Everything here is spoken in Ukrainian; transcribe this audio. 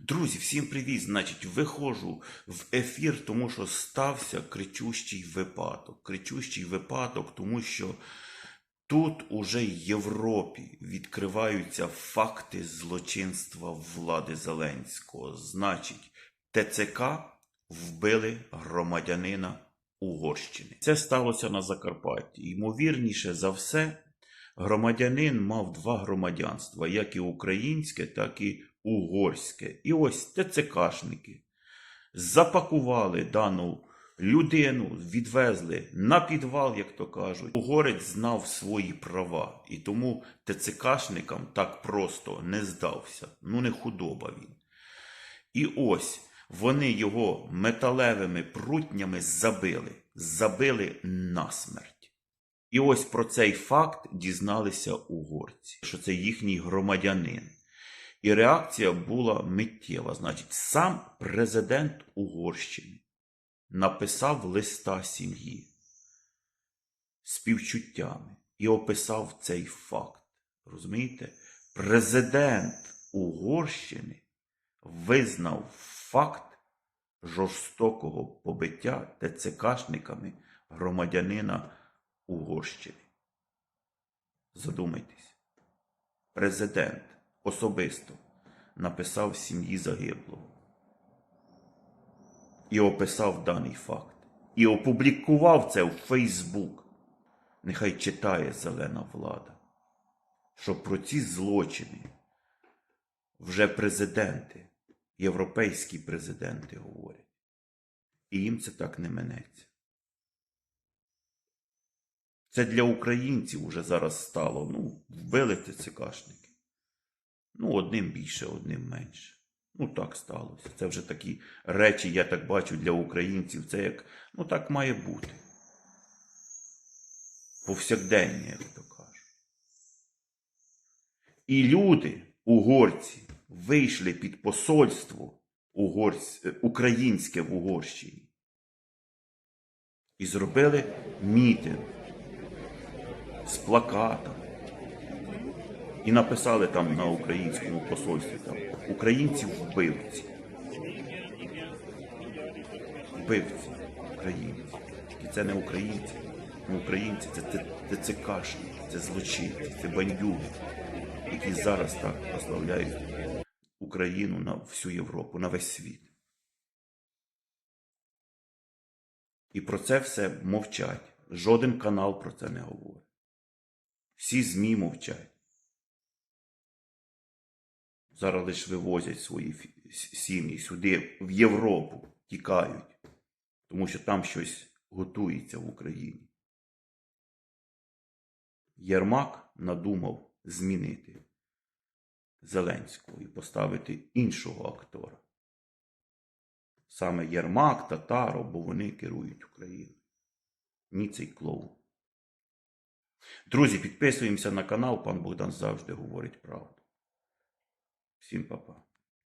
Друзі, всім привіт! Значить, виходжу в ефір, тому що стався кричущий випадок. Кричущий випадок, тому що тут уже в Європі відкриваються факти злочинства влади Зеленського. Значить, ТЦК вбили громадянина Угорщини. Це сталося на Закарпатті. Ймовірніше за все, громадянин мав два громадянства, як і українське, так і угорське. І ось ТЦКшники запакували дану людину, відвезли на підвал, як то кажуть. Угорець знав свої права, і тому ТЦКшникам так просто не здався. Ну, не худоба він. І ось вони його металевими прутнями забили, забили насмерть. І ось про цей факт дізналися угорці, що це їхній громадянин. І реакція була миттєва. Значить, сам президент Угорщини написав листа сім'ї співчуттями і описав цей факт. Розумієте? Президент Угорщини визнав факт жорстокого побиття ТЦКшниками громадянина Угорщини. Задумайтесь. Президент особисто написав сім'ї загиблого і описав даний факт. І опублікував це в Фейсбук. Нехай читає зелена влада, що про ці злочини вже президенти, європейські президенти говорять. І їм це так не минеться. Це для українців уже зараз стало. Ну, вбили ТЦКшники. Ну, одним більше, одним менше. Ну, так сталося. Це вже такі речі, я так бачу, для українців. Це як, ну так має бути. Повсякдення, як то кажуть. І люди, угорці, вийшли під посольство угорць... е, українське в Угорщині. І зробили мітинг з плакатами. І написали там на українському посольстві там українці вбивці. Вбивці українці. І це не українці. Не українці, це Т- ТЦКшники, це злочинці, це бандюги, які зараз так прославляють Україну на всю Європу, на весь світ. І про це все мовчать. Жоден канал про це не говорить. Всі ЗМІ мовчать. Зараз лише вивозять свої сім'ї сюди, в Європу, тікають, тому що там щось готується в Україні. Єрмак надумав змінити Зеленського і поставити іншого актора. Саме Єрмак, Татаров, бо вони керують Україною. Ні цей клоун. Друзі, підписуємося на канал. Пан Богдан завжди говорить правду. Всім па-па.